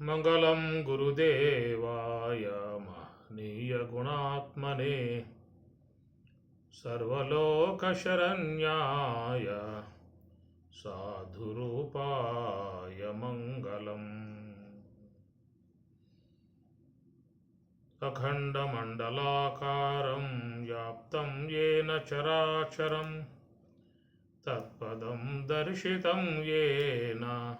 మంగళం గురుదేవాయ మహనీయ గుణాత్మనే. సర్వలోకశరణ్యాయ సాధురూపాయ మంగళం. అఖండమండలాకారం వ్యాప్తం ఏన చరాచరం తత్పదం దర్శితం ఏన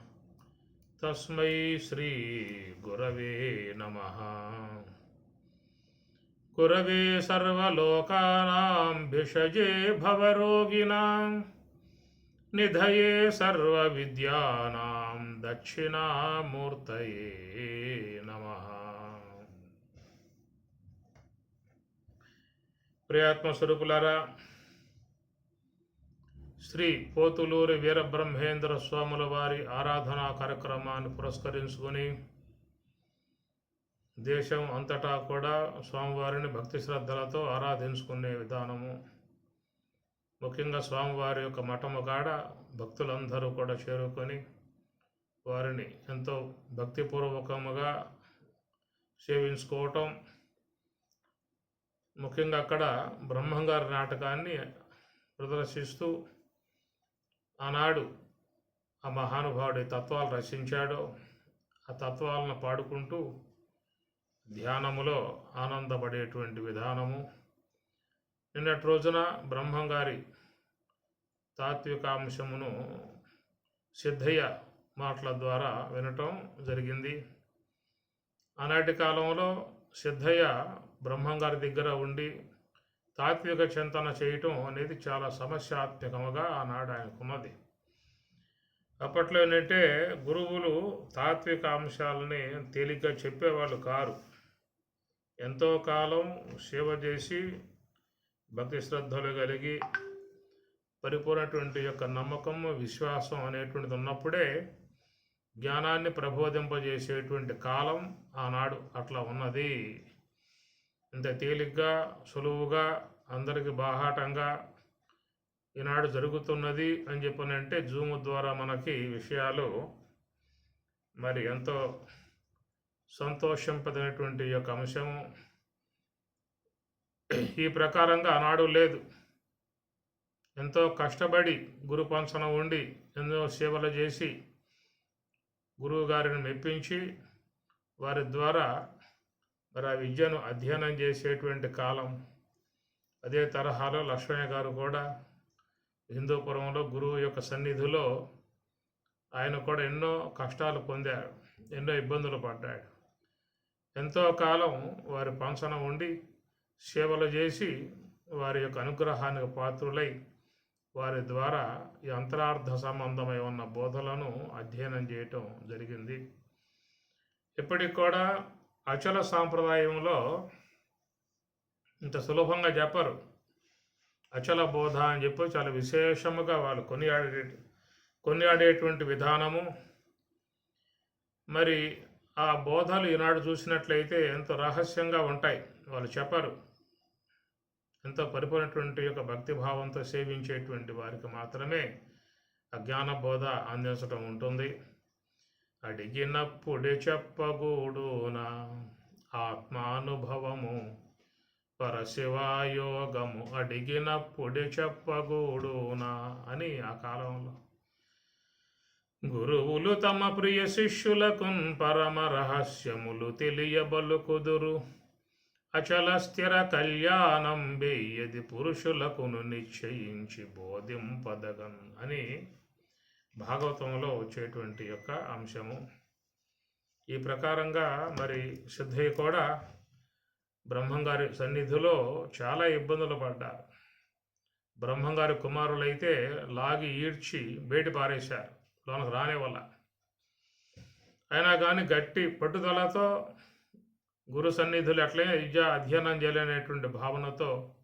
तस्मै श्रीगुरवे नमः गुरवे सर्वलोकानां भिषजे भवरोगिणां निधये सर्वविद्यानां दक्षिणामूर्तये नमः ప్రియాత్మ స్వరూపులారా శ్రీ పోతులూరి వీరబ్రహ్మేంద్ర స్వాముల వారి ఆరాధనా కార్యక్రమాన్ని పురస్కరించుకొని దేశం అంతటా కూడా స్వామివారిని భక్తి శ్రద్ధలతో ఆరాధించుకునే విధానము. ముఖ్యంగా స్వామివారి యొక్క మఠము కాడ భక్తులందరూ కూడా చేరుకొని వారిని ఎంతో భక్తిపూర్వకముగా సేవించుకోవటం. ముఖ్యంగా అక్కడ బ్రహ్మంగారి నాటకాన్ని ప్రదర్శిస్తూ ఆనాడు ఆ మహానుభావుడి తత్వాలు రచించాడో ఆ తత్వాలను పాడుకుంటూ ధ్యానములో ఆనందపడేటువంటి విధానము. నిన్నటి రోజున బ్రహ్మంగారి తాత్వికాంశమును సిద్ధయ్య మాటల ద్వారా వినటం జరిగింది. ఆనాటి కాలంలో సిద్ధయ్య బ్రహ్మంగారి దగ్గర ఉండి తాత్విక చింతన చేయటం అనేది చాలా సమస్యాత్మకముగా ఆనాడు ఆయనకున్నది అప్పట్లో ఏంటంటే గురువులు తాత్విక అంశాలని తేలిగ్గా చెప్పేవాళ్ళు కారు. ఎంతో కాలం సేవ చేసి భక్తి శ్రద్ధలు కలిగి పరిపూర్ణటువంటి యొక్క నమ్మకం విశ్వాసం అనేటువంటిది ఉన్నప్పుడే జ్ఞానాన్ని ప్రబోధింపజేసేటువంటి కాలం ఆనాడు అట్లా ఉన్నది. ఇంత తేలిగ్గా సులువుగా అందరికి బాహాటంగా ఈనాడు జరుగుతున్నది అని చెప్పనంటే జూమ్ ద్వారా మనకి విషయాలు మరి ఎంతో సంతోషింపదైనటువంటి యొక్క అంశము ఈ ప్రకారంగా ఆనాడు లేదు. ఎంతో కష్టపడి గురు పంచన ఉండి ఎన్నో సేవలు చేసి గురువు గారిని మెప్పించి వారి ద్వారా మరి ఆ విద్యను అధ్యయనం చేసేటువంటి కాలం అదే తరహాలో లక్ష్మయ్య గారు కూడా హిందూపురంలో గురువు యొక్క సన్నిధిలో ఆయన కూడా ఎన్నో కష్టాలు పొందాడు ఎన్నో ఇబ్బందులు పడ్డాడు. ఎంతో కాలం వారి పంచన ఉండి సేవలు చేసి వారి యొక్క అనుగ్రహానికి పాత్రులై వారి ద్వారా ఈ అంతరార్థ సంబంధమై ఉన్న బోధలను అధ్యయనం చేయటం జరిగింది. ఇప్పటికి కూడా అచల సాంప్రదాయంలో ఇంత సులభంగా చెప్పరు. అచల బోధ అని చెప్పి చాలా విశేషముగా వాళ్ళు కొనియాడే కొనియాడేటువంటి విధానము. మరి ఆ బోధలు ఈనాడు చూసినట్లయితే ఎంతో రహస్యంగా ఉంటాయి. వాళ్ళు చెప్పరు. ఎంతో పరిపూర్ణటువంటి యొక్క భక్తిభావంతో సేవించేటువంటి వారికి మాత్రమే అజ్ఞాన బోధ అందించడం ఉంటుంది. అడిగినప్పుడే చెప్పగూడునా ఆత్మానుభవము. పరశివాయోగము. అడిగినప్పుడే చెప్పగూడునా అని ఆ కాలంలో. గురువులు తమ ప్రియ శిష్యులకు పరమ రహస్యములు తెలియబలుకుదురు అచల స్థిర కళ్యాణం బెయ్యది పురుషులకును నిశ్చయించి బోధింపదగన్ అని భాగవతంలో వచ్చేటువంటి యొక్క అంశము. ఈ ప్రకారంగా మరి సిద్ధయ్య కూడా బ్రహ్మంగారి సన్నిధిలో చాలా ఇబ్బందులు పడ్డారు. బ్రహ్మంగారి కుమారులైతే లాగి ఈడ్చి బయట పారేశారు. లోనకు రానే వల్ల. అయినా కానీ గట్టి పట్టుదలతో గురు సన్నిధులు అట్లే విద్య అధ్యయనం చేయలేనటువంటి భావనతో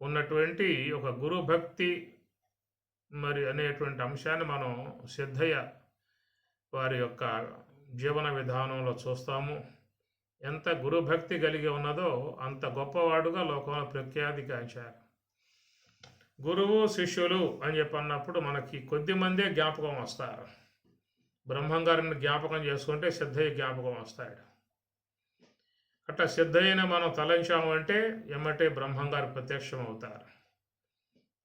ఉన్నటువంటి ఒక గురు భక్తి మరి అనేటువంటి అంశాన్ని మనం సిద్ధయ్య వారి యొక్క జీవన విధానంలో చూస్తాము. ఎంత గురుభక్తి కలిగి ఉన్నదో అంత గొప్పవాడుగా లోకంలో ప్రఖ్యాతిగాంచారు. గురువు శిష్యులు అని చెప్పన్నప్పుడు మనకి కొద్ది మందే జ్ఞాపకం వస్తారు. బ్రహ్మంగారిని జ్ఞాపకం చేసుకుంటే సిద్ధయ్య జ్ఞాపకం వస్తాడు. అట్లా సిద్ధయ్యని మనం తలంచాము అంటే ఎమ్మటే బ్రహ్మంగారు ప్రత్యక్షం అవుతారు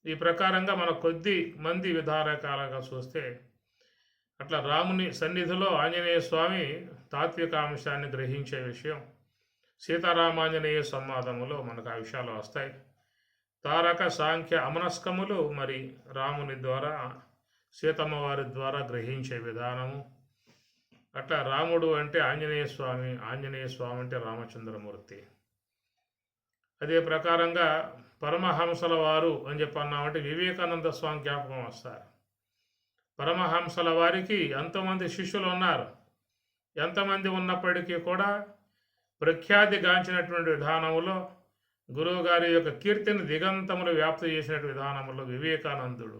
ఈ ప్రకారంగా మన కొద్ది మంది విధారకాలుగా చూస్తే అట్లా రాముని సన్నిధిలో ఆంజనేయ స్వామి తాత్విక అంశాన్ని గ్రహించే విషయం సీతారామాంజనేయ సంవాదములో మనకు ఆ విషయాలు వస్తాయి. తారక సాంఖ్య అమనస్కములు మరి రాముని ద్వారా సీతమ్మ వారి ద్వారా గ్రహించే విధానము. అట్లా రాముడు అంటే ఆంజనేయ స్వామి ఆంజనేయ స్వామి అంటే రామచంద్రమూర్తి. అదే ప్రకారంగా పరమహంసల వారు అని చెప్పి అన్నామంటే వివేకానంద స్వామి జ్ఞాపకం వస్తారు. పరమహంసల వారికి ఎంతోమంది శిష్యులు ఉన్నారు. ఎంతమంది ఉన్నప్పటికీ కూడా ప్రఖ్యాతి గాంచినటువంటి విధానములో గురువుగారి యొక్క కీర్తిని దిగంతములు వ్యాప్తి చేసినటువంటి విధానములో వివేకానందుడు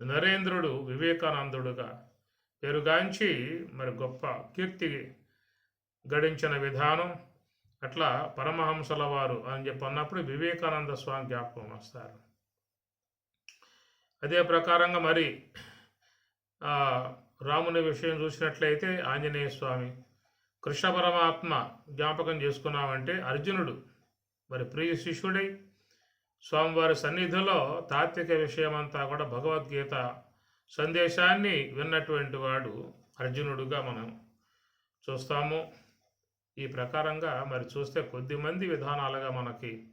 నరేంద్రుడు వివేకానందుడుగా పేరుగాంచి మరి గొప్ప కీర్తి గడించిన విధానం అట్లా పరమహంసల వారు అని చెప్పి అన్నప్పుడు వివేకానంద స్వామి జ్ఞాపకం వస్తారు. అదే ప్రకారంగా మరి రాముని విషయం చూసినట్లయితే ఆంజనేయ స్వామి కృష్ణ పరమాత్మ జ్ఞాపకం చేసుకున్నామంటే అర్జునుడు మరి ప్రియ శిష్యుడై స్వామివారి సన్నిధిలో తాత్విక విషయమంతా కూడా భగవద్గీత సందేశాన్ని విన్నటువంటి వాడు అర్జునుడుగా మనం చూస్తాము. ఈ ప్రకారంగా మరి చూస్తే కొద్దిమంది విధానాలుగా మనకి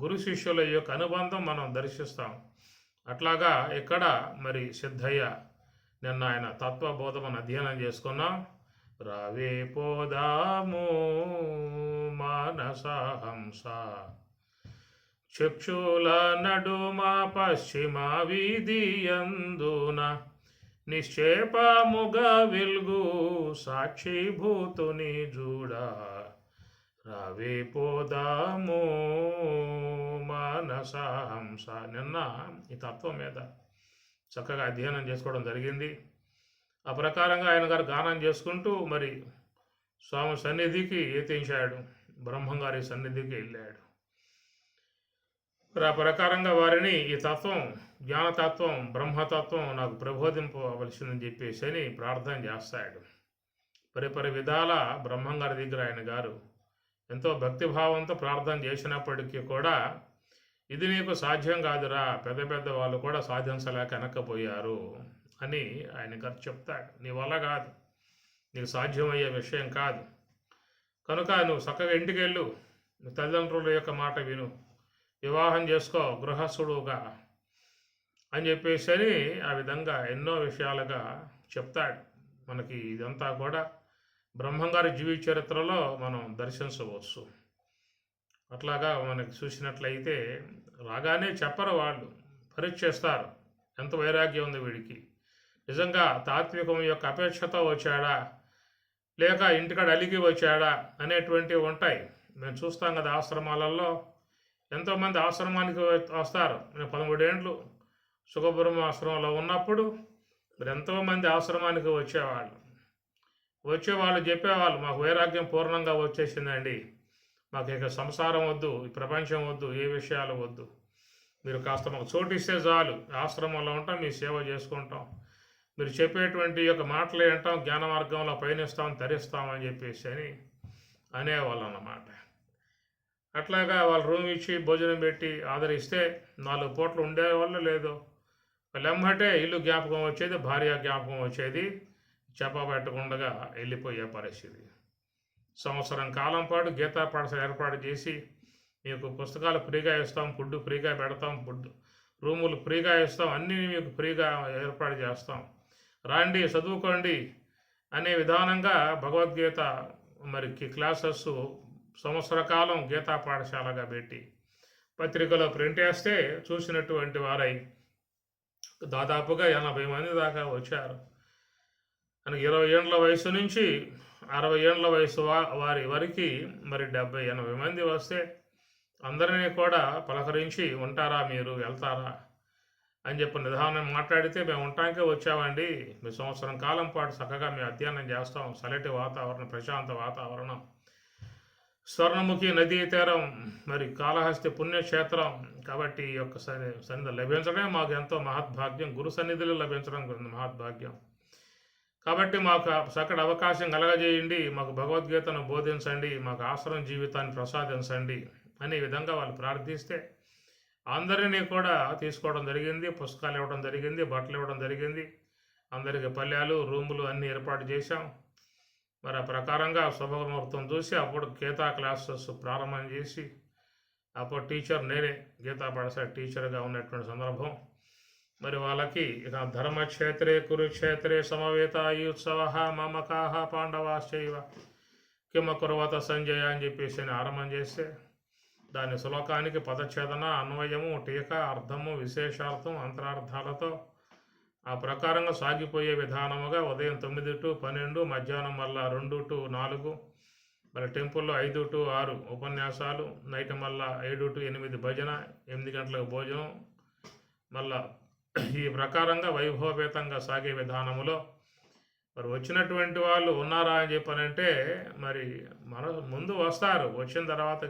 గురు శిష్యుల యొక్క అనుబంధం మనం దర్శిస్తాం. అట్లాగా ఇక్కడ మరి సిద్ధయ్య నిన్న ఆయన తత్వబోధమని అధ్యయనం చేసుకున్నాం. రావే పోదాము మానసహంస చక్షుల నడుమ పశ్చిమ వీధియందున నిశ్చేపముగా వెలుగు సాక్షిభూతుని చూడ రవి పోదాము మానసహంస నిన్న ఈ తత్వం మీద చక్కగా అధ్యయనం చేసుకోవడం జరిగింది. ఆ ప్రకారంగా ఆయన గారు గానం చేసుకుంటూ మరి స్వామి సన్నిధికి ఏతించాడు బ్రహ్మంగారి సన్నిధికి వెళ్ళాడు. ఆ ప్రకారంగా వారిని ఈ తత్వం జ్ఞానతత్వం బ్రహ్మతత్వం నాకు ప్రబోధింపవలసిందని చెప్పేసి అని ప్రార్థన చేస్తాడు. పరిపరి విధాల బ్రహ్మంగారి దగ్గర ఆయన గారు ఎంతో భక్తిభావంతో ప్రార్థన చేసినప్పటికీ కూడా ఇది నీకు సాధ్యం కాదురా పెద్ద పెద్ద వాళ్ళు కూడా సాధించలేక వెనక్కపోయారు అని ఆయన గారు చెప్తాడు. నీ వల్ల కాదు నీకు సాధ్యమయ్యే విషయం కాదు. కనుక నువ్వు చక్కగా ఇంటికి వెళ్ళు నీ తల్లిదండ్రుల యొక్క మాట విను వివాహం చేసుకో గృహస్థుడుగా అని చెప్పేసి అని ఆ విధంగా ఎన్నో విషయాలుగా చెప్తాడు. మనకి ఇదంతా కూడా బ్రహ్మంగారి జీవి చరిత్రలో మనం దర్శించవచ్చు. అట్లాగా మనకి చూసినట్లయితే రాగానే చెప్పరు వాళ్ళు పరీక్షిస్తారు ఎంత వైరాగ్యం ఉంది వీడికి. నిజంగా తాత్వికం యొక్క అపేక్షతో వచ్చాడా? లేక ఇంటికాడ అలిగి వచ్చాడా? అనేటువంటివి ఉంటాయి. మేము చూస్తాం కదా ఆశ్రమాలలో ఎంతోమంది ఆశ్రమానికి వస్తారు. నేను పదమూడేండ్లు సుఖబ్రహ్మ ఆశ్రమంలో ఉన్నప్పుడు మరి ఎంతోమంది ఆశ్రమానికి వచ్చేవాళ్ళు. వచ్చేవాళ్ళు చెప్పేవాళ్ళు మాకు వైరాగ్యం పూర్ణంగా వచ్చేసిందండి. మాకు ఇక సంసారం వద్దు ఈ ప్రపంచం వద్దు ఏ విషయాలు వద్దు. మీరు కాస్త మాకు చోటిస్తే చాలు ఆశ్రమంలో ఉంటాం మీ సేవ చేసుకుంటాం. మీరు చెప్పేటువంటి యొక్క మాటలు వింటాం జ్ఞాన మార్గంలో పయనిస్తాం తరిస్తాం అని చెప్పేసి అని అనేవాళ్ళు అన్నమాట. అట్లాగా వాళ్ళు రూమ్ ఇచ్చి భోజనం పెట్టి ఆదరిస్తే నాలుగు పూట్లు ఉండేవాళ్ళు లేదు లెంబటే ఇల్లు జ్ఞాపకం వచ్చేది భార్య జ్ఞాపకం వచ్చేది చెప్పబెట్టకుండా వెళ్ళిపోయే పరిస్థితి. సంవత్సరం కాలం పాటు గీతా పాఠశాల ఏర్పాటు చేసి మీకు పుస్తకాలు ఫ్రీగా ఇస్తాం ఫుడ్ ఫ్రీగా పెడతాం ఫుడ్ రూములు ఫ్రీగా ఇస్తాం అన్నీ మీకు ఫ్రీగా ఏర్పాటు చేస్తాం. రాండి చదువుకోండి అనే విధానంగా భగవద్గీత మరి క్లాసెస్ సంవత్సర కాలం గీతా పాఠశాలగా పెట్టి పత్రికలో ప్రింట్ వేస్తే చూసినటువంటి వారై దాదాపుగా ఎనభై మంది దాకా వచ్చారు. మనకి ఇరవై ఏండ్ల వయసు నుంచి అరవై ఏండ్ల వయసు వారి వరకు మరి డెబ్బై ఎనభై మంది వస్తే అందరినీ కూడా పలకరించి ఉంటారా మీరు? వెళ్తారా? అని చెప్పి నిదానం మాట్లాడితే మేము ఉండటానికే వచ్చామండి. మీ సంవత్సరం కాలం పాటు చక్కగా మేము అధ్యయనం చేస్తాం. సలటి వాతావరణం ప్రశాంత వాతావరణం. స్వర్ణముఖి నదీ తీరం మరి కాళహస్తి పుణ్యక్షేత్రం కాబట్టి ఈ యొక్క సన్ని సన్నిధి లభించడమే మాకు ఎంతో మహద్భాగ్యం. గురు సన్నిధిలో లభించడం మహద్భాగ్యం. కాబట్టి మాకు సకడ అవకాశం కలగజేయండి మాకు భగవద్గీతను బోధించండి మాకు ఆశ్రమం జీవితాన్ని ప్రసాదించండి అనే విధంగా వాళ్ళు ప్రార్థిస్తే అందరినీ కూడా తీసుకోవడం జరిగింది పుస్తకాలు ఇవ్వడం జరిగింది బట్టలు ఇవ్వడం జరిగింది. అందరికీ పల్లెలు రూములు అన్నీ ఏర్పాటు చేశాం. మరి ఆ ప్రకారంగా శుభముహూర్తం చూసి అప్పుడు గీతా క్లాసెస్ ప్రారంభం చేసి అప్పుడు టీచర్ నేనే గీతా పాఠశాల టీచర్గా ఉన్నటువంటి సందర్భం. మరి వాళ్ళకి ఇక ధర్మక్షేత్రే కురుక్షేత్రే సమవేత ఉత్సవ మమకాహ పాండవాశ్చైవ. కిమ కురవత సంజయ అని చెప్పేసి ఆరంభం చేస్తే దాని శ్లోకానికి పదఛేదన అన్వయము టీక అర్థము విశేషార్థం అంతరార్థాలతో ఆ ప్రకారంగా సాగిపోయే విధానముగా ఉదయం తొమ్మిది టు పన్నెండు మధ్యాహ్నం మళ్ళా రెండు టు నాలుగు మరి టెంపుల్లో ఐదు టు ఆరు ఉపన్యాసాలు నైట్ మళ్ళా ఏడు టు ఎనిమిది భజన ఎనిమిది గంటలకు భోజనం మళ్ళా ఈ ప్రకారంగా వైభవపేతంగా సాగే విధానములో మరి వచ్చినటువంటి వాళ్ళు ఉన్నారా అని చెప్పనంటే మరి మన ముందు వస్తారు వచ్చిన తర్వాత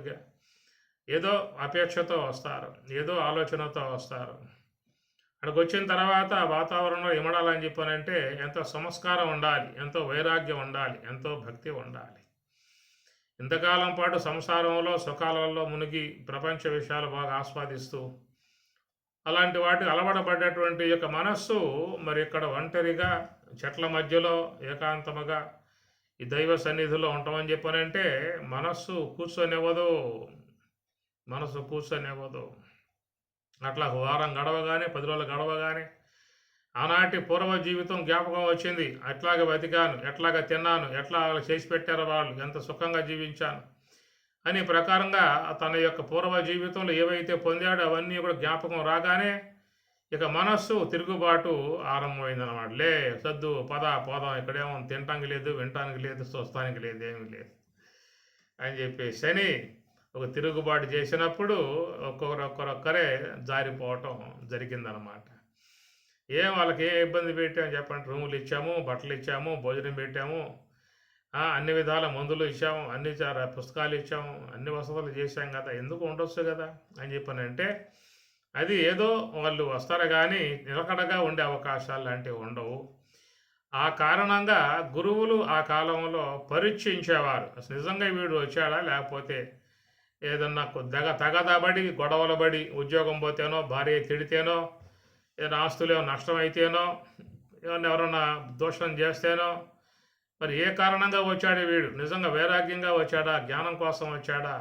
ఏదో అపేక్షతో వస్తారు ఏదో ఆలోచనతో వస్తారు. అక్కడికి వచ్చిన తర్వాత వాతావరణంలో ఇమడాలని చెప్పానంటే ఎంతో సంస్కారం ఉండాలి ఎంతో వైరాగ్యం ఉండాలి ఎంతో భక్తి ఉండాలి. ఇంతకాలం పాటు సంసారంలో సుఖాలలో మునిగి ప్రపంచ విషయాలు బాగా ఆస్వాదిస్తూ అలాంటి వాటికి అలవడబడ్డటువంటి యొక్క మనస్సు మరి ఇక్కడ ఒంటరిగా చెట్ల మధ్యలో ఏకాంతముగా ఈ దైవ సన్నిధిలో ఉంటామని చెప్పానంటే మనస్సు కూర్చొనివ్వదు మనసు కూర్చొనివ్వదు. అట్లా వారం గడవగానే పది రోజులు గడవగానే ఆనాటి పూర్వ జీవితం జ్ఞాపకం వచ్చింది. ఎట్లాగ బతికాను ఎట్లాగ తిన్నాను ఎట్లా వాళ్ళు చేసి పెట్టారో వాళ్ళు ఎంత సుఖంగా జీవించాను అని ప్రకారంగా తన యొక్క పూర్వ జీవితంలో ఏవైతే పొందాడో అవన్నీ కూడా జ్ఞాపకం రాగానే ఇక మనస్సు తిరుగుబాటు ఆరంభమైందన్నమాట. లే సద్దు పద పోదాం ఇక్కడేమో తినటానికి లేదు వినటానికి లేదు చూస్తానికి లేదు ఏమీ లేదు అని చెప్పి శని ఒక తిరుగుబాటు చేసినప్పుడు ఒక్కొక్కరొక్కరొక్కరే జారిపోవటం జరిగిందనమాట ఏం వాళ్ళకి ఏ ఇబ్బంది పెట్టాము చెప్పండి? రూములు ఇచ్చాము బట్టలు ఇచ్చాము భోజనం పెట్టాము అన్ని విధాల మందులు ఇచ్చాము అన్ని పుస్తకాలు ఇచ్చాము అన్ని వసతులు చేశాం కదా ఎందుకు ఉండొచ్చు కదా? అని చెప్పానంటే అది ఏదో వాళ్ళు వస్తారు కానీ నిలకడగా ఉండే అవకాశాలు లాంటివి ఉండవు. ఆ కారణంగా గురువులు ఆ కాలంలో పరీక్షించేవారు. అసలు నిజంగా వీడు వచ్చాడా? లేకపోతే ఏదన్నా కొ- దగ తగదబడి గొడవలు పడి ఉద్యోగం పోతేనో భార్య తిడితేనో ఏదైనా ఆస్తులు ఏమైనా నష్టం అయితేనో ఏమన్నా ఎవరన్నా దోషం చేస్తేనో మరి ఏ కారణంగా వచ్చాడు వీడు? నిజంగా వైరాగ్యంగా వచ్చాడా? జ్ఞానం కోసం వచ్చాడా?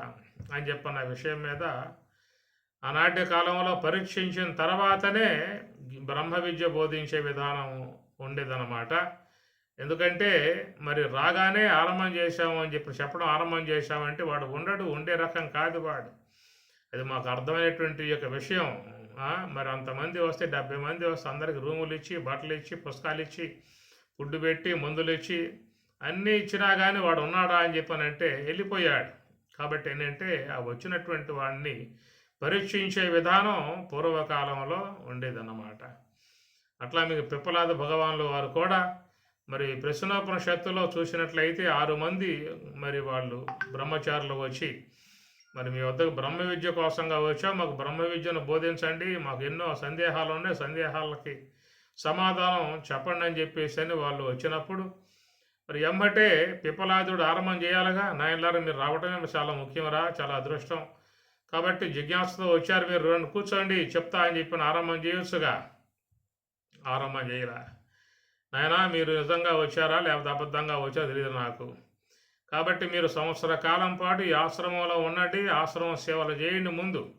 అని చెప్పన్న విషయం మీద ఆనాటి కాలంలో పరీక్షించిన తర్వాతనే బ్రహ్మ విద్య బోధించే విధానం ఉండేదన్నమాట. ఎందుకంటే మరి రాగానే ఆరంభం చేశాము అని చెప్పి చెప్పడం ఆరంభం చేశామంటే వాడు ఉండడు ఉండే రకం కాదు వాడు. అది మాకు అర్థమైనటువంటి యొక్క విషయం. మరి అంతమంది వస్తే డెబ్బై మంది వస్తే అందరికి రూములు ఇచ్చి బట్టలు ఇచ్చి పుస్తకాలు ఇచ్చి ఫుడ్ పెట్టి మందులు ఇచ్చి అన్నీ ఇచ్చినా కానీ వాడు ఉన్నాడా అని చెప్పానంటే వెళ్ళిపోయాడు. కాబట్టి ఏంటంటే ఆ వచ్చినటువంటి వాడిని పరీక్షించే విధానం పూర్వకాలంలో ఉండేదన్నమాట. అట్లా మీకు పిప్పలాద భగవాన్లు వారు కూడా మరి ప్రశ్నోపనిషత్తులో చూసినట్లయితే ఆరు మంది మరి వాళ్ళు బ్రహ్మచారులు వచ్చి మరి మీ వద్దకు బ్రహ్మ విద్య కోసంగా వచ్చా మాకు బ్రహ్మ విద్యను బోధించండి మాకు ఎన్నో సందేహాలు ఉన్నాయి సందేహాలకి సమాధానం చెప్పండి అని చెప్పేసి అని వాళ్ళు వచ్చినప్పుడు మరి ఎమ్మటే పిప్పలాదుడు ఆరంభం చేయాలిగా నాయనలారా మీరు రావటమే చాలా ముఖ్యమరా చాలా అదృష్టం. కాబట్టి జిజ్ఞాసతో వచ్చారు మీరు రెండు కూర్చోండి చెప్తా అని చెప్పిన ఆరంభం చేయొచ్చుగా. ఆరంభం చేయరా? నాయనా మీరు నిజంగా వచ్చారా లేకపోతే అబద్ధంగా వచ్చారో తెలియదు నాకు. కాబట్టి మీరు సంవత్సర కాలం పాటు ఈ ఆశ్రమంలో ఉండండి ఆశ్రమం సేవలు చేయండి ముందు.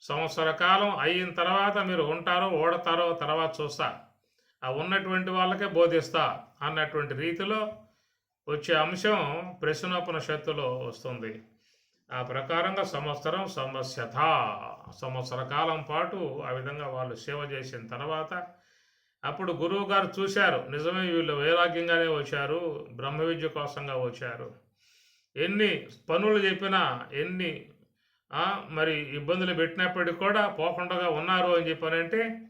సంవత్సర కాలం అయిన తర్వాత మీరు ఉంటారో ఓడతారో తర్వాత చూస్తా. ఆ ఉన్నటువంటి వాళ్ళకే బోధిస్తా అన్నటువంటి రీతిలో వచ్చే అంశం ప్రశ్నోపనిషత్తులో వస్తుంది. ఆ ప్రకారంగా సంవత్సరం సంవత్సత సంవత్సర కాలం పాటు ఆ విధంగా వాళ్ళు సేవ చేసిన తర్వాత అప్పుడు గురువు గారు చూశారు. నిజమే వీళ్ళు వైరాగ్యంగానే వచ్చారు. బ్రహ్మ విద్య కోసంగా వచ్చారు. ఎన్ని పనులు చెప్పినా ఎన్ని మరి ఇబ్బందులు పెట్టినప్పటికీ కూడా పోకుండా ఉన్నారు అని చెప్పానంటే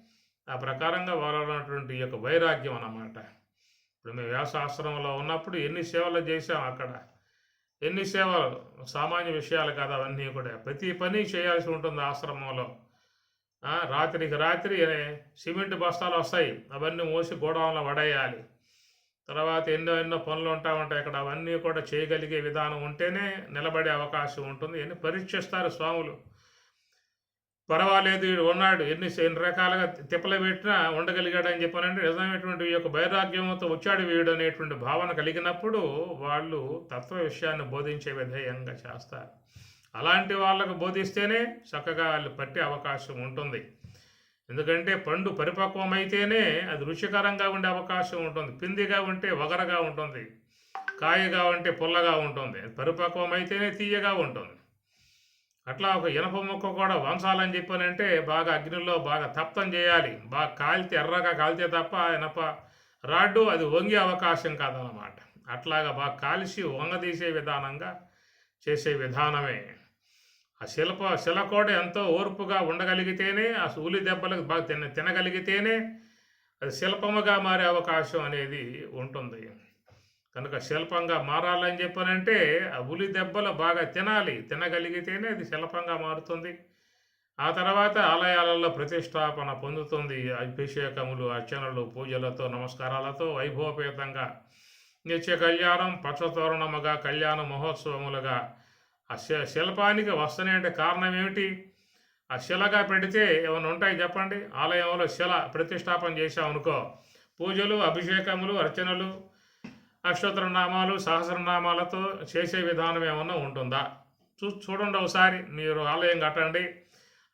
ఆ ప్రకారంగా వారు ఉన్నటువంటి యొక్క వైరాగ్యం అన్నమాట. ఇప్పుడు మేము వ్యాసాశ్రమంలో ఉన్నప్పుడు ఎన్ని సేవలు చేసాం అక్కడ. ఎన్ని సేవలు సామాన్య విషయాలు కాదు అవన్నీ కూడా. ప్రతి పని చేయాల్సి ఉంటుంది ఆశ్రమంలో. రాత్రికి రాత్రి సిమెంట్ బస్తాలు వస్తాయి. అవన్నీ మోసి గోడౌన్లో పడేయాలి. తర్వాత ఎన్నో ఎన్నో పనులు ఉంటా ఉంటాయి. ఇక్కడ అవన్నీ కూడా చేయగలిగే విధానం ఉంటేనే నిలబడే అవకాశం ఉంటుంది. ఎన్ని పరీక్షిస్తారు స్వాములు. పర్వాలేదు వీడు ఉన్నాడు. ఎన్ని ఎన్ని రకాలుగా తిప్పలు పెట్టినా ఉండగలిగాడు అని చెప్పానంటే నిజమైనటువంటి ఈ యొక్క వైరాగ్యంతో వచ్చాడు వీడు అనేటువంటి భావన కలిగినప్పుడు వాళ్ళు తత్వ విషయాన్ని బోధించే విధేయంగా చేస్తారు. అలాంటి వాళ్ళకు బోధిస్తేనే చక్కగా వాళ్ళు పట్టే అవకాశం ఉంటుంది. ఎందుకంటే పండు పరిపక్వమైతేనే అది రుచికరంగా ఉండే అవకాశం ఉంటుంది. పిందిగా ఉంటే వగరగా ఉంటుంది. కాయగా ఉంటే పుల్లగా ఉంటుంది. అది పరిపక్వమైతేనే తీయగా ఉంటుంది. అట్లా ఒక ఇనప ముక్క కూడా వంచాలని చెప్పానంటే బాగా అగ్నిలో బాగా తప్తం చేయాలి. బాగా కాలితే ఎర్రగా కాలితే తప్ప ఇనప రాడ్డు అది వంగే అవకాశం కాదనమాట అట్లాగా బాగా కాల్చి వంగదీసే విధానంగా చేసే విధానమే. ఆ శిల్ప శిలకోట ఎంతో ఓర్పుగా ఉండగలిగితేనే ఆ ఉలి దెబ్బలకు బాగా తిన తినగలిగితేనే అది శిల్పముగా మారే అవకాశం అనేది ఉంటుంది. కనుక శిల్పంగా మారాలని చెప్పనంటే ఆ ఉలి దెబ్బలు బాగా తినాలి. తినగలిగితేనే అది శిల్పంగా మారుతుంది. ఆ తర్వాత ఆలయాలలో ప్రతిష్టాపన పొందుతుంది. అభిషేకములు అర్చనలు పూజలతో నమస్కారాలతో వైభవపేతంగా నిత్య కళ్యాణం పక్షతోరణముగా కళ్యాణ మహోత్సవములుగా. ఆ శి- శిల్పానికి వస్తున్నాయి అంటే కారణం ఏమిటి ఆ శిలగా పెడితే ఏమైనా ఉంటాయి చెప్పండి? ఆలయంలో శిల ప్రతిష్టాపన చేశామనుకో పూజలు అభిషేకములు అర్చనలు అష్టోత్తర నామాలు సహస్రనామాలతో చేసే విధానం ఏమన్నా ఉంటుందా? చూ చూడండి ఒకసారి మీరు ఆలయం కట్టండి.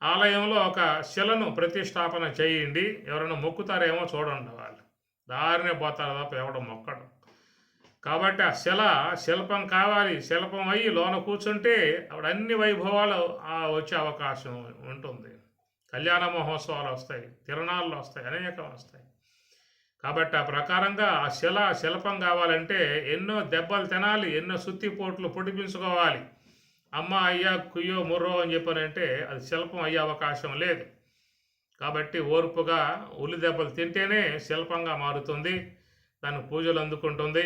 ఆలయంలో ఒక శిలను ప్రతిష్టాపన చేయండి. ఎవరైనా మొక్కుతారేమో చూడండి వాళ్ళు. దారినే పోతారు తప్ప ఎవడం మొక్కడం. కాబట్టి ఆ శిల శిల్పం కావాలి శిల్పం అయ్యి లోన కూర్చుంటే అప్పుడు అన్ని వైభవాలు ఆ వచ్చే అవకాశం ఉంటుంది. కళ్యాణ మహోత్సవాలు వస్తాయి తిరణాలు వస్తాయి అనేకం వస్తాయి. కాబట్టి ఆ ప్రకారంగా ఆ శిల శిల్పం కావాలంటే ఎన్నో దెబ్బలు తినాలి ఎన్నో సుత్తిపోట్లు పొడిపించుకోవాలి. అమ్మ అయ్యా కుయ్యో ముర్రో అని చెప్పానంటే అది శిల్పం అయ్యే అవకాశం లేదు. కాబట్టి ఓర్పుగా ఉల్లి దెబ్బలు తింటేనే శిల్పంగా మారుతుంది దాని పూజలు అందుకుంటుంది.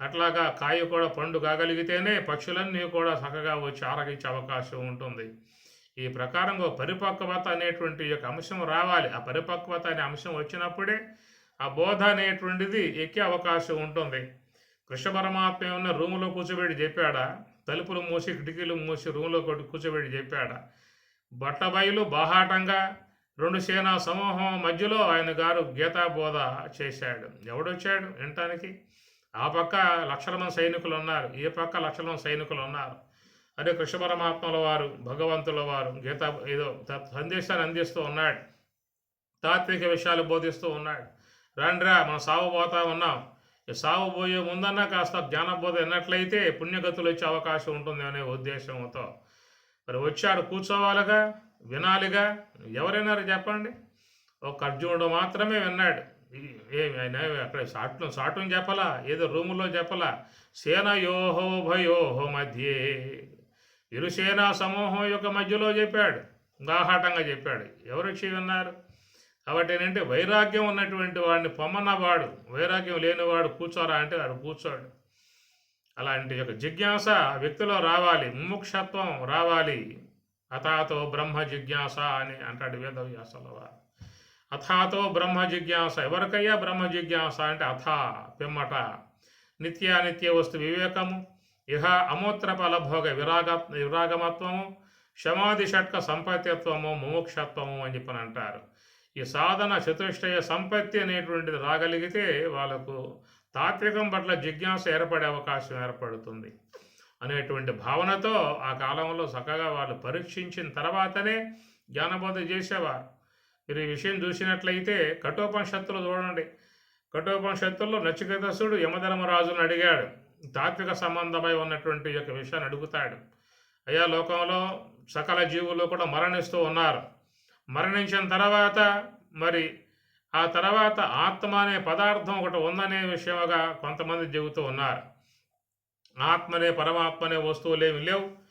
అట్లాగా కాయ కూడా పండు కాగలిగితేనే పక్షులన్నీ కూడా చక్కగా వచ్చి ఆరగించే అవకాశం ఉంటుంది. ఈ ప్రకారంగా పరిపక్వత అనేటువంటి యొక్క అంశం రావాలి. ఆ పరిపక్వత అనే అంశం వచ్చినప్పుడే ఆ బోధ అనేటువంటిది ఎక్కే అవకాశం ఉంటుంది. కృష్ణ పరమాత్మ ఏమన్నా రూములో కూర్చోబెట్టి చెప్పాడా? తలుపులు మూసి కిటికీలు మూసి రూములో కొట్టి కూర్చోబెట్టి చెప్పాడా? బట్టబయలు బాహాటంగా రెండు సేనా సమూహం మధ్యలో ఆయన గారు గీతాబోధ చేశాడు. ఎవడొచ్చాడు వినటానికి? ఆ పక్క లక్షల మంది సైనికులు ఉన్నారు ఈ పక్క లక్షల మంది సైనికులు ఉన్నారు. అదే కృష్ణ పరమాత్మల వారు భగవంతుల వారు గీత ఏదో సందేశాన్ని అందిస్తూ ఉన్నాడు. తాత్విక విషయాలు బోధిస్తూ ఉన్నాడు. రండ్రా మనం సావబోతా ఉన్నాం. ఈ సాగు పోయే ముందన్నా కాస్త జ్ఞానబోధ విన్నట్లయితే పుణ్యగతులు వచ్చే అవకాశం ఉంటుంది అనే ఉద్దేశంతో. మరి వచ్చాడు కూర్చోవాలిగా వినాలిగా ఎవరైనారు చెప్పండి? ఒక అర్జునుడు మాత్రమే విన్నాడు. ఆయన అక్కడ సాట్లు సాటుని చెప్పలా? ఏదో రూములో చెప్పలా? సేనయోహో భయోహో మధ్యే. ఇరు సేనా సమూహం యొక్క మధ్యలో చెప్పాడు. గాహాటంగా చెప్పాడు. ఎవరు వచ్చి విన్నారు కాబట్టి ఏంటంటే వైరాగ్యం ఉన్నటువంటి వాడిని పొమ్మన్నవాడు వైరాగ్యం లేనివాడు కూర్చోరా అంటే వాడు కూర్చోడు. అలాంటి యొక్క జిజ్ఞాస వ్యక్తిలో రావాలి ముముక్షత్వం రావాలి. అతాతో బ్రహ్మ జిజ్ఞాస అని అంటాడు వేదవ్యాసలో వారు. అథాతో బ్రహ్మ జిజ్ఞాస. ఎవరికయ్యా బ్రహ్మ జిజ్ఞాస అంటే అథ పిమ్మట. నిత్యానిత్య వస్తు వివేకము. ఇహ అమూత్ర ఫలభోగ విరాగ విరాగమత్వము. శమాధి షట్క సంపత్యత్వము ముముక్షత్వము అని చెప్పని అంటారు. ఈ సాధన చతుష్టయ సంపత్తి అనేటువంటిది రాగలిగితే వాళ్ళకు తాత్వికం పట్ల జిజ్ఞాస ఏర్పడే అవకాశం ఏర్పడుతుంది. అనేటువంటి భావనతో ఆ కాలంలో చక్కగా వాళ్ళు పరీక్షించిన తర్వాతనే జ్ఞానబోధ చేసేవారు. మీరు ఈ విషయం చూసినట్లయితే కఠోపనిషత్తులు చూడండి. కఠోపనిషత్తుల్లో నచికేతసుడు యమధర్మరాజును అడిగాడు. తాత్విక సంబంధమై ఉన్నటువంటి యొక్క విషయాన్ని అడుగుతాడు. అయ్యా లోకంలో సకల జీవులు కూడా మరణిస్తూ ఉన్నారు. మరణించిన తర్వాత మరి ఆ తర్వాత ఆత్మ అనే పదార్థం ఒకటి ఉందనే విషయముగా కొంతమంది చెబుతూ ఉన్నారు. ఆత్మనే పరమాత్మనే వస్తువులు ఏమి లేవు.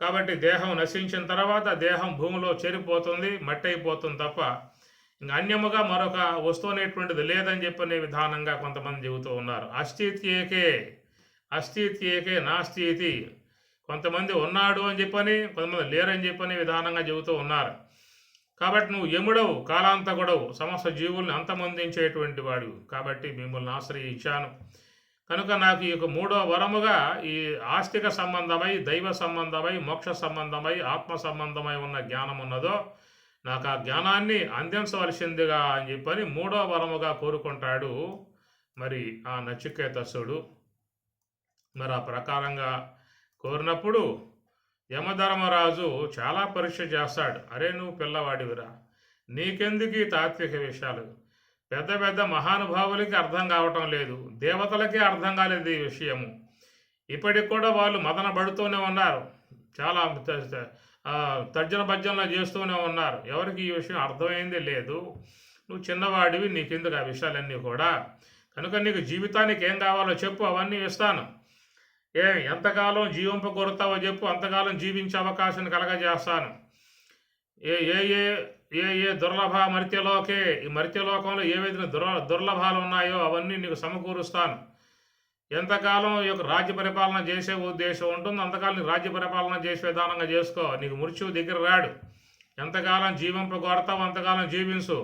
కాబట్టి దేహం నశించిన తర్వాత దేహం భూమిలో చేరిపోతుంది మట్టి అయిపోతుంది తప్ప ఇంక అన్యముగా మరొక వస్తువు అనేటువంటిది లేదని చెప్పనే విధానంగా కొంతమంది చెబుతూ ఉన్నారు. అస్థిత్యేకే అస్థిత్యేకే నాస్తితి. కొంతమంది ఉన్నాడు అని చెప్పని కొంతమంది లేరని చెప్పని విధానంగా చెబుతూ ఉన్నారు. కాబట్టి నువ్వు యముడవు కాలాంతకుడవు సమస్త జీవుల్ని అంతమొందించేటువంటి వాడు కాబట్టి మిమ్మల్ని ఆశ్రయించాను. కనుక నాకు ఈ యొక్క మూడో వరముగా ఈ ఆస్తిక సంబంధమై దైవ సంబంధమై మోక్ష సంబంధమై ఆత్మ సంబంధమై ఉన్న జ్ఞానం ఉన్నదో నాకు ఆ జ్ఞానాన్ని అందించవలసిందిగా అని చెప్పని మూడో వరముగా కోరుకుంటాడు మరి ఆ నచికేతసుడు మరి ఆ ప్రకారంగా కోరినప్పుడు యమధర్మరాజు చాలా పరీక్ష చేస్తాడు. అరే నువ్వు పిల్లవాడివిరా నీకెందుకు ఈ తాత్విక విషయాలు? పెద్ద పెద్ద మహానుభావులకి అర్థం కావటం లేదు. దేవతలకే అర్థం కాలేదు ఈ విషయము. ఇప్పటికి కూడా వాళ్ళు మదన పడుతూనే ఉన్నారు. చాలా తర్జన భర్జనలు చేస్తూనే ఉన్నారు. ఎవరికి ఈ విషయం అర్థమైంది లేదు. నువ్వు చిన్నవాడివి నీకెందుకు ఆ విషయాలన్నీ కూడా? కనుక నీకు జీవితానికి ఏం కావాలో చెప్పు అవన్నీ ఇస్తాను. ఏ ఎంతకాలం జీవింప చెప్పు అంతకాలం జీవించే అవకాశం కలగజేస్తాను. ఏ ఏ ఏ ఏ ఏ దుర్లభ మర్త్యలోకే ఈ మర్త్యలోకంలో ఏ విధంగా దుర్ దుర్లభాలు ఉన్నాయో అవన్నీ నీకు సమకూరుస్తాను. ఎంతకాలం ఈ యొక్క రాజ్య పరిపాలన చేసే ఉద్దేశం ఉంటుందో అంతకాలం నీకు రాజ్య పరిపాలన చేసే విధానంగా చేసుకో. నీకు మృత్యువు దగ్గర రాడు. ఎంతకాలం జీవింప కొడతావు అంతకాలం జీవించు.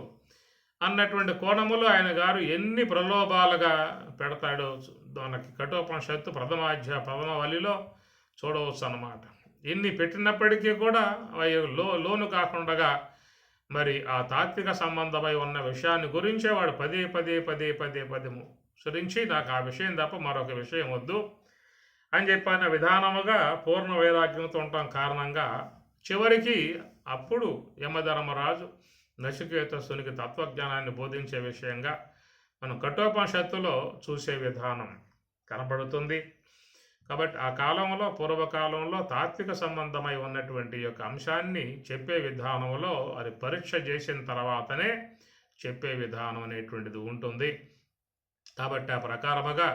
అన్నటువంటి కోణములో ఆయన గారు ఎన్ని ప్రలోభాలుగా పెడతాడో మనకి కఠోపనిషత్తు ప్రథమాధ్య ప్రథమ వలిలో చూడవచ్చు అన్నమాట ఎన్ని పెట్టినప్పటికీ కూడా అవి లో లోను కాకుండా మరి ఆ తాత్విక సంబంధమై ఉన్న విషయాన్ని గురించే వాడు పదే పదే పదే పదే పదే సురించి నాకు ఆ విషయం తప్ప మరొక విషయం వద్దు అని చెప్పిన విధానముగా పూర్ణ వైరాగ్యంతో ఉండటం కారణంగా చివరికి అప్పుడు యమధర్మరాజు నచికేతసునికి తత్వజ్ఞానాన్ని బోధించే విషయంగా మనం కఠోపనిషత్తులో చూసే విధానం కనబడుతుంది. కాబట్టి ఆ కాలంలో పూర్వకాలంలో తాత్విక సంబంధమై ఉన్నటువంటి యొక్క అంశాన్ని చెప్పే విధానంలో అది పరీక్ష చేసిన తర్వాతనే చెప్పే విధానం అనేటువంటిది ఉంటుంది. కాబట్టి ఆ ప్రకారముగా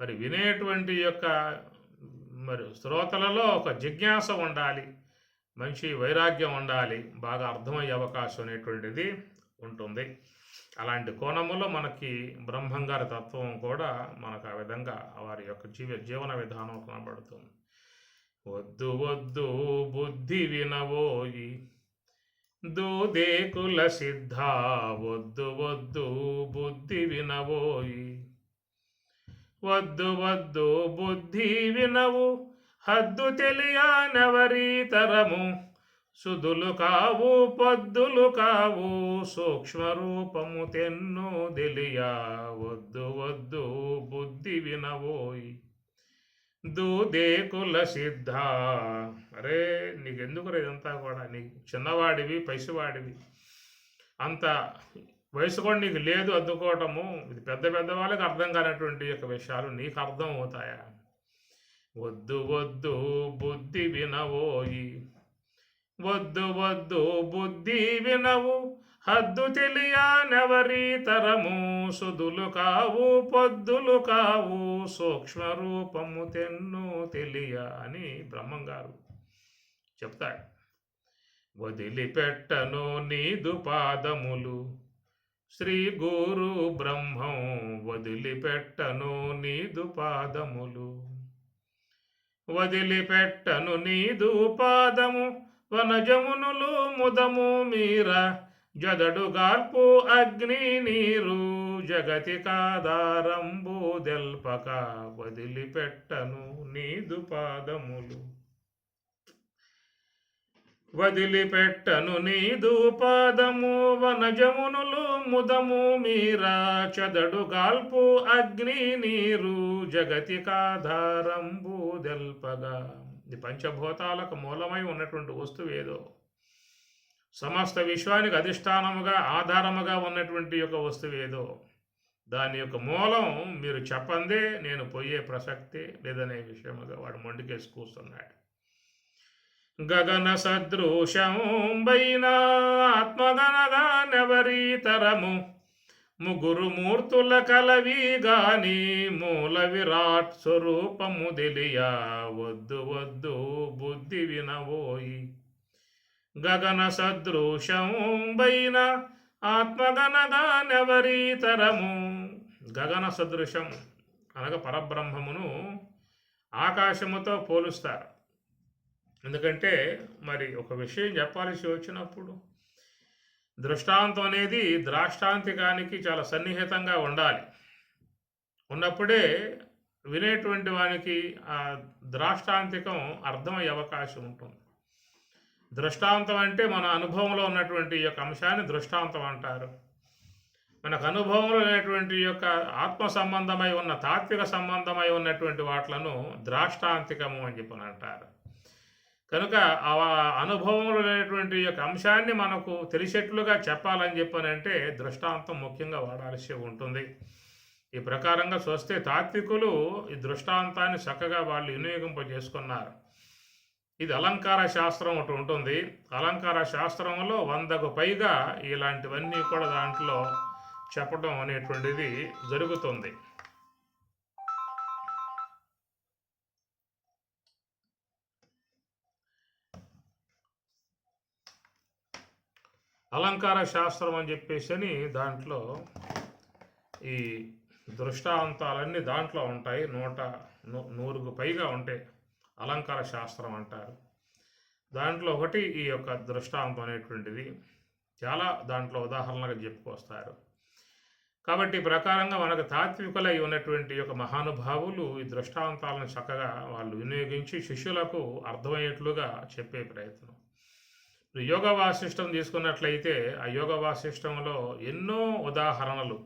మరి వినేటువంటి యొక్క మరి శ్రోతలలో ఒక జిజ్ఞాస ఉండాలి మంచి వైరాగ్యం ఉండాలి బాగా అర్థమయ్యే అవకాశం అనేటువంటిది ఉంటుంది. అలాంటి కోణములో మనకి బ్రహ్మంగారి తత్వం కూడా మనకు ఆ విధంగా వారి యొక్క జీవ జీవన విధానం కనబడుతుంది. వద్దు వద్దు బుద్ధి వినవోయి దూదేకుల సిద్ధ. వద్దు వద్దు బుద్ధి వినవోయి వద్దు వద్దు బుద్ధి వినవు. హద్దు తెలియనవరీ తరము సుదులు కావు పద్దులు కావు సూక్ష్మ రూపము తెన్ను తెలియా వద్దు వద్దు బుద్ధి వినవోయి దూదేకుల సిద్ధ. అరే నీకెందుకు ఇదంతా కూడా? నీ చిన్నవాడివి పైసివాడివి. అంత వయసు కూడా నీకు లేదు అద్దుకోవటము. ఇది పెద్ద పెద్ద వాళ్ళకి అర్థం కానటువంటి యొక్క విషయాలు నీకు అర్థం అవుతాయా? వద్దు వద్దు బుద్ధి వినవోయి వద్దు వద్దు బుద్ధి వినవు. హద్దు తెలియనెవరి తరము సుదులు కావు పొద్దులు కావు. సూక్ష్మ రూపము తెన్ను తెలియ అని బ్రహ్మంగారు చెప్తాడు. వదిలిపెట్టను నీదు పాదములు. శ్రీ గురు బ్రహ్మం వదిలిపెట్టను నీదు పాదములు. వదిలిపెట్టను నీదు పాదము. వనజమునులు ముదము మీర జదడు గాల్పు అగ్ని నీరు జగతి కాదారంబు దెల్పక వదిలిపెట్టను నీదు పాదములు. వదిలిపెట్టను నీదు పాదము వనజమునులు ముదము మీరా చదడు గాల్పు అగ్ని నీరు జగతి కాధారంబు దెల్పగా ఇది పంచభూతాలకు మూలమై ఉన్నటువంటి వస్తువు ఏదో. సమస్త విశ్వానికి అధిష్టానముగా ఆధారముగా ఉన్నటువంటి యొక్క వస్తువు ఏదో. దాని యొక్క మూలం మీరు చెప్పందే నేను పోయే ప్రసక్తి లేదనే విషయముగా వాడు మొండికేసి కూస్తున్నాడు. గగన సదృశం బైనా ఆత్మగనగా ముగ్గురు మూర్తుల కలవి గాని మూల విరాట్ స్వరూపము తెలియా. వద్దు వద్దు బుద్ధి వినవోయి గగన సదృశంబైన బైన గగన సదృశం అనగా పరబ్రహ్మమును ఆకాశముతో పోలుస్తారు. ఎందుకంటే మరి ఒక విషయం చెప్పాల్సి వచ్చినప్పుడు దృష్టాంతం అనేది ద్రాష్టాంతికానికి చాలా సన్నిహితంగా ఉండాలి. ఉన్నప్పుడే వినేటువంటి వానికి ఆ ద్రాష్టాంతికం అర్థమయ్యే అవకాశం ఉంటుంది. దృష్టాంతం అంటే మన అనుభవంలో ఉన్నటువంటి ఈ యొక్క అంశాన్ని దృష్టాంతం అంటారు. మనకు అనుభవంలో లేనటువంటి ఈ యొక్క ఆత్మ సంబంధమై ఉన్న తాత్విక సంబంధమై ఉన్నటువంటి వాట్లను ద్రాష్టాంతికము అని చెప్పని అంటారు. కనుక ఆ అనుభవంలో లేనటువంటి యొక్క అంశాన్ని మనకు తెలిసేట్లుగా చెప్పాలని చెప్పనంటే దృష్టాంతం ముఖ్యంగా వాడాల్సి ఉంటుంది. ఈ ప్రకారంగా చూస్తే తాత్వికులు ఈ దృష్టాంతాన్ని చక్కగా వాళ్ళు వినియోగింపజేసుకున్నారు ఇది అలంకార శాస్త్రం ఒకటి ఉంటుంది. అలంకార శాస్త్రంలో వందకు పైగా ఇలాంటివన్నీ కూడా దాంట్లో చెప్పడం అనేటువంటిది జరుగుతుంది. అలంకార శాస్త్రం అని చెప్పేసి అని దాంట్లో ఈ దృష్టాంతాలన్నీ దాంట్లో ఉంటాయి. నూట నూ- నూరుకు పైగా ఉంటాయి అలంకార శాస్త్రం అంటారు. దాంట్లో ఒకటి ఈ యొక్క దృష్టాంతం అనేటువంటిది. చాలా దాంట్లో ఉదాహరణగా చెప్పుకొస్తారు. కాబట్టి ప్రకారంగా మనకు తాత్వికులై ఉన్నటువంటి యొక్క మహానుభావులు ఈ దృష్టాంతాలను చక్కగా వాళ్ళు వినియోగించి శిష్యులకు అర్థమయ్యేట్లుగా చెప్పే ప్రయత్నం. యోగ వాసిష్టం తీసుకున్నట్లయితే ఆ యోగ వాసిష్టంలో ఎన్నో ఉదాహరణలు.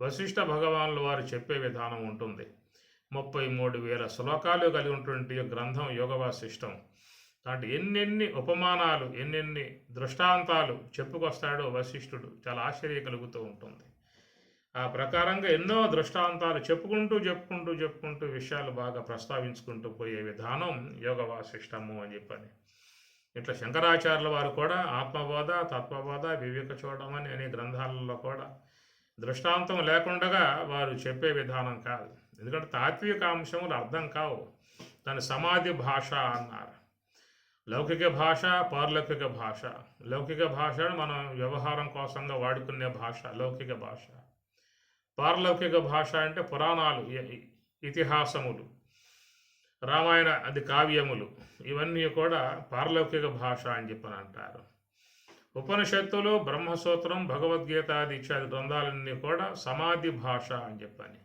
వశిష్ఠ భగవానులు వారు చెప్పే విధానం ఉంటుంది. ముప్పై మూడు వేల శ్లోకాలు కలిగి ఉన్నటువంటి గ్రంథం యోగ వాసిష్టం. దాంట్లో ఎన్నెన్ని ఉపమానాలు ఎన్నెన్ని దృష్టాంతాలు చెప్పుకొస్తాడో వశిష్ఠుడు చాలా ఆశ్చర్య కలుగుతూ ఉంటుంది. ఆ ప్రకారంగా ఎన్నో దృష్టాంతాలు చెప్పుకుంటూ చెప్పుకుంటూ చెప్పుకుంటూ విషయాలు బాగా ప్రస్తావించుకుంటూ పోయే విధానం యోగ వాసిష్టము అని చెప్పని. ఇట్లా శంకరాచార్యుల వారు కూడా ఆత్మబోధ తత్వబోధ వివేక చూడమని అనే గ్రంథాలలో కూడా దృష్టాంతం లేకుండా వారు చెప్పే విధానం కాదు. ఎందుకంటే తాత్విక అంశములు అర్థం కావు. దాని సమాధి భాష అన్నారు. లౌకిక భాష పారలౌకిక భాష. లౌకిక భాష మనం వ్యవహారం కోసంగా వాడుకునే భాష లౌకిక భాష. పారలౌకిక భాష అంటే పురాణాలు ఇతిహాసములు. రామాయణ అది కావ్యములు. ఇవన్నీ కూడా పారలౌకిక భాష అని చెప్పని అంటారు. ఉపనిషత్తులు బ్రహ్మసూత్రం భగవద్గీత ఆది ఇత్యాది గ్రంథాలన్నీ కూడా సమాధి భాష అని చెప్పని.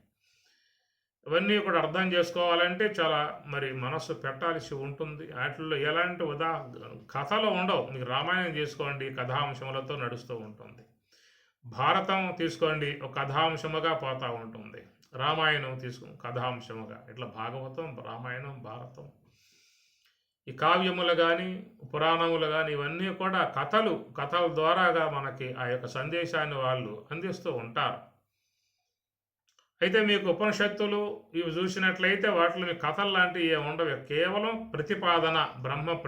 ఇవన్నీ కూడా అర్థం చేసుకోవాలంటే చాలా మరి మనస్సు పెట్టాల్సి ఉంటుంది. వాటిల్లో ఎలాంటి ఉదా కథలు ఉండవు. మీకు రామాయణం చేసుకోండి కథాంశములతో నడుస్తూ ఉంటుంది. భారతం తీసుకోండి ఒక కథాంశముగా పోతూ ఉంటుంది. రామాయణం తీసుకుని కథాంశముగా. ఇట్లా భాగవతం రామాయణం భారతం. ఈ కావ్యములు కానీ పురాణములు కానీ ఇవన్నీ కూడా కథలు కథల ద్వారాగా మనకి ఆ యొక్క సందేశాన్ని వాళ్ళు అందిస్తూ ఉంటారు. అయితే మీకు ఉపనిషత్తులు ఇవి చూసినట్లయితే వాటిలో మీ కథలు లాంటివి ఏమి ఉండవు. కేవలం ప్రతిపాదన బ్రహ్మ